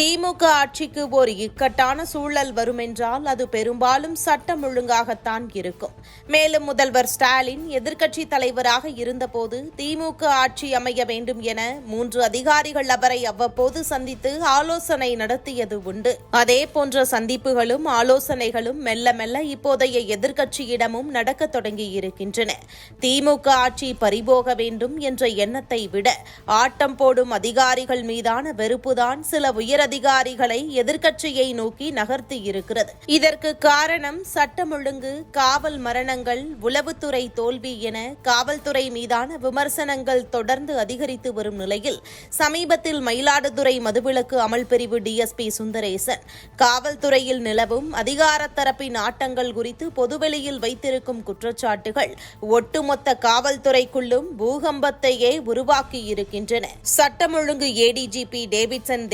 திமுக ஆட்சிக்கு ஒரு இக்கட்டான சூழல் வருமென்றால் அது பெரும்பாலும் சட்டம் ஒழுங்காகத்தான் இருக்கும். மேலும் முதல்வர் ஸ்டாலின் எதிர்க்கட்சி தலைவராக இருந்தபோது திமுக ஆட்சி அமைய வேண்டும் என மூன்று அதிகாரிகள் அவரை அவ்வப்போது சந்தித்து ஆலோசனை நடத்தியது உண்டு. அதே போன்ற சந்திப்புகளும் ஆலோசனைகளும் மெல்ல மெல்ல இப்போதைய எதிர்க்கட்சியிடமும் நடக்கத் தொடங்கியிருக்கின்றன திமுக ஆட்சி பறிபோக வேண்டும் என்ற எண்ணத்தை விட ஆட்டம் போடும் அதிகாரிகள் மீதான வெறுப்புதான் சில அதிகாரிகளை எதிர்க்கட்சியை நோக்கி நகர்த்தி இருக்கிறது. இதற்கு காரணம் சட்டம் ஒழுங்கு காவல் மரணங்கள் உளவுத்துறை தோல்வி என காவல்துறை மீதான விமர்சனங்கள் தொடர்ந்து அதிகரித்து வரும் நிலையில் சமீபத்தில் மயிலாடுதுறை மதுவிலக்கு அமல் பிரிவு டிஎஸ்பி சுந்தரேசன் காவல்துறையில் நிலவும் அதிகார தரப்பின் ஆட்டங்கள் குறித்து பொதுவெளியில் வைத்திருக்கும் குற்றச்சாட்டுகள் ஒட்டுமொத்த காவல்துறைக்குள்ளும் பூகம்பத்தையே உருவாக்கியிருக்கின்றன. சட்டம் ஒழுங்கு ஏடிஜிபி டேவிட்சன்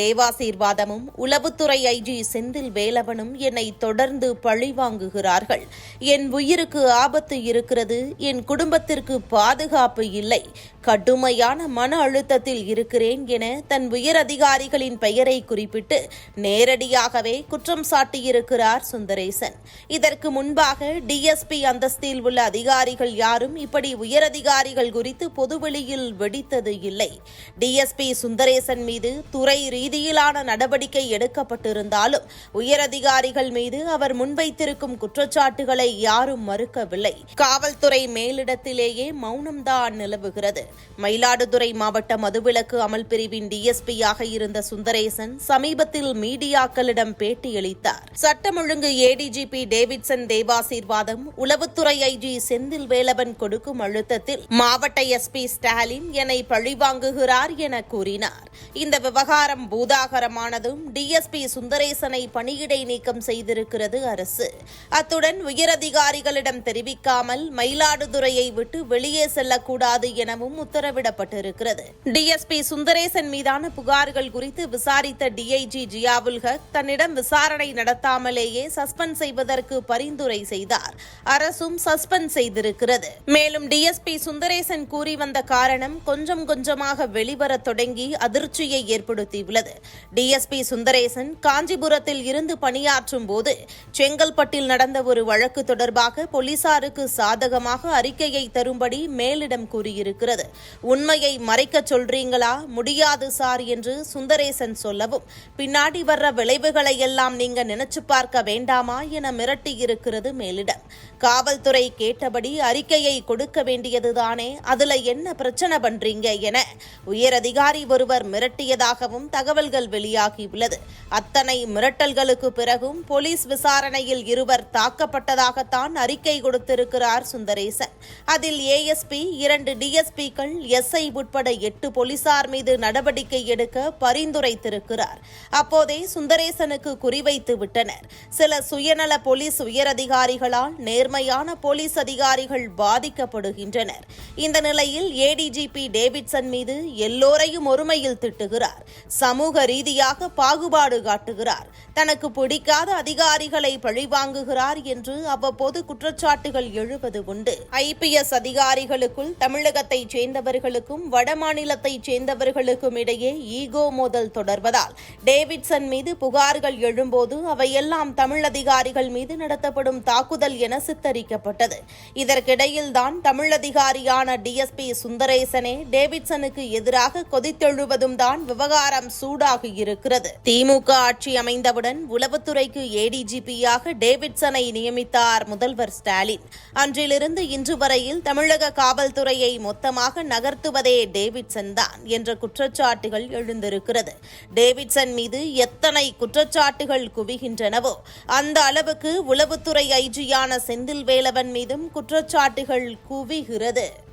தீவிரவாதமும் உளவுத்துறை ஐஜி செந்தில் வேலவனும் என்னை தொடர்ந்து பழிவாங்குகிறார்கள். என் உயிருக்கு ஆபத்து இருக்கிறது என் குடும்பத்திற்கு பாதுகாப்பு இல்லை கடுமையான மன அழுத்தத்தில் இருக்கிறேன் என தன் உயர் அதிகாரிகளின் பெயரை குறிப்பிட்டு நேரடியாகவே குற்றம் சாட்டியிருக்கிறார் சுந்தரேசன். இதற்கு முன்பாக டிஎஸ்பி அந்தஸ்தில் உள்ள அதிகாரிகள் யாரும் இப்படி உயரதிகாரிகள் குறித்து பொதுவெளியில் வெடித்தது இல்லை. டிஎஸ்பி சுந்தரேசன் மீது துறை ரீதியிலான நடவடிக்கை எடுக்கப்பட்டிருந்தாலும் உயரதிகாரிகள் மீது அவர் முன்வைத்திருக்கும் குற்றச்சாட்டுகளை யாரும் மறுக்கவில்லை. காவல்துறை மேலிடத்திலேயே மௌனம்தான் நிலவுகிறது. மயிலாடுதுறை மாவட்ட மதுவிலக்கு அமல் பிரிவின் டிஎஸ்பியாக இருந்த சுந்தரேசன் சமீபத்தில் மீடியாக்களிடம் பேட்டியளித்தார். சட்டம் ஒழுங்கு ஏடிஜிபி டேவிட்சன் தேவாசீர்வாதம் உளவுத்துறை ஐஜி செந்தில் வேலவன் கொடுக்கும் அழுத்தத்தில் மாவட்ட எஸ்பி ஸ்டாலின் என்னை பழிவாங்குகிறார் என கூறினார். இந்த விவகாரம் பூதாகரமானதும் டிஎஸ்பி சுந்தரேசனை பணியிடை நீக்கம் செய்திருக்கிறது அரசு. அத்துடன் உயரதிகாரிகளிடம் தெரிவிக்காமல் மயிலாடுதுறையை விட்டு வெளியே செல்லக்கூடாது எனவும் உத்தரவிடப்பட்டிருக்கிறது. டிஎஸ்பி சுந்தரேசன் மீதான புகார்கள் குறித்து விசாரித்த டிஐஜி ஜியாவுல் ஹக் தன்னிடம் விசாரணை நடத்தாமலேயே சஸ்பெண்ட் செய்வதற்கு பரிந்துரை செய்தார். அரசும் சஸ்பெண்ட் செய்திருக்கிறது. மேலும் டிஎஸ்பி சுந்தரேசன் கூறி வந்த காரணம் கொஞ்சம் கொஞ்சமாக வெளிவரத் தொடங்கி அதிர்ச்சியை ஏற்படுத்தியுள்ளது. டிஎஸ்பி சுந்தரேசன் காஞ்சிபுரத்தில் இருந்து பணியாற்றும் போது செங்கல்பட்டில் நடந்த ஒரு வழக்கு தொடர்பாக போலீசாருக்கு சாதகமாக அறிக்கையை தரும்படி மேலிடம் கூறியிருக்கிறது. உண்மையை மறைக்கச் சொல்றீங்களா? முடியாது சார் என்று சுந்தரேசன் சொல்லவும் பின்னாடி வர்ற விளைவுகளை எல்லாம் நீங்க நினைச்சு பார்க்க வேண்டாமா என மிரட்டியிருக்கிறது மேலிடம். காவல்துறை கேட்டபடி அறிக்கையை கொடுக்க வேண்டியதுதானே அதுல என்ன பிரச்சனை பண்றீங்க என உயரதிகாரி ஒருவர் மிரட்டியதாகவும் தகவல்கள் வெளியாகியுள்ளது. அத்தனை மிரட்டல்களுக்கு பிறகும் போலீஸ் விசாரணையில் இருவர் தாக்கப்பட்டதாகத்தான் அறிக்கை கொடுத்திருக்கிறார் சுந்தரேசன். அதில் ஏஎஸ்பி இரண்டு டிஎஸ்பி டிஎஸ்பிக்கள் எஸ்ஐ உட்பட எட்டு போலீசார் மீது நடவடிக்கை எடுக்க பரிந்துரைத்திருக்கிறார். அப்போதே சுந்தரேசனுக்கு குறிவைத்து விட்டனர். சில சுயநல போலீஸ் உயரதிகாரிகளால் நேர்மையான போலீஸ் அதிகாரிகள் பாதிக்கப்படுகின்றனர். இந்த நிலையில் ஏடிஜிபி டேவிட்சன் மீது எல்லோரையும் ஒருமையில் திட்டுகிறார். சமூக ரீதியாக பாகுபாடு காட்டுகிறார். தனக்கு பிடிக்காத அதிகாரிகளை பழிவாங்குகிறார் என்று அவ்வப்போது குற்றச்சாட்டுகள் எழுவது உண்டு. ஐபிஎஸ் அதிகாரிகளுக்குள் தமிழகத்தைச் சேர்ந்தவர்களுக்கும் வடமாநிலத்தைச் சேர்ந்தவர்களுக்கும் இடையே ஈகோ மோதல் தொடர்வதால் டேவிட்சன் மீது புகார்கள் எழும்போது அவையெல்லாம் தமிழ் அதிகாரிகள் மீது நடத்தப்படும் தாக்குதல் என சித்தரிக்கப்பட்டது. இதற்கிடையில்தான் தமிழ் அதிகாரியான டிஎஸ்பி சுந்தரேசனே டேவிட்சனுக்கு எதிராக கொதித்தெழுவதும் தான் விவகாரம் சூடாகி இருக்கிறது திமுக ஆட்சி அமைந்தவுடன் உளவுத்துறைக்கு ஏடிஜிபியாக டேவிட்சனை நியமித்தார் முதல்வர் ஸ்டாலின். அன்றிலிருந்து இன்று வரையில் தமிழக காவல்துறையை மொத்தமாக நகர்த்துவதே டேவிட்சன் தான் என்ற குற்றச்சாட்டுகள் எழுந்திருக்கிறது. டேவிட்சன் மீது எத்தனை குற்றச்சாட்டுகள் குவிகின்றனவோ அந்த அளவுக்கு உளவுத்துறை ஐஜியான செந்தில் வேலவன் மீதும் குற்றச்சாட்டுகள் குவிகிறது.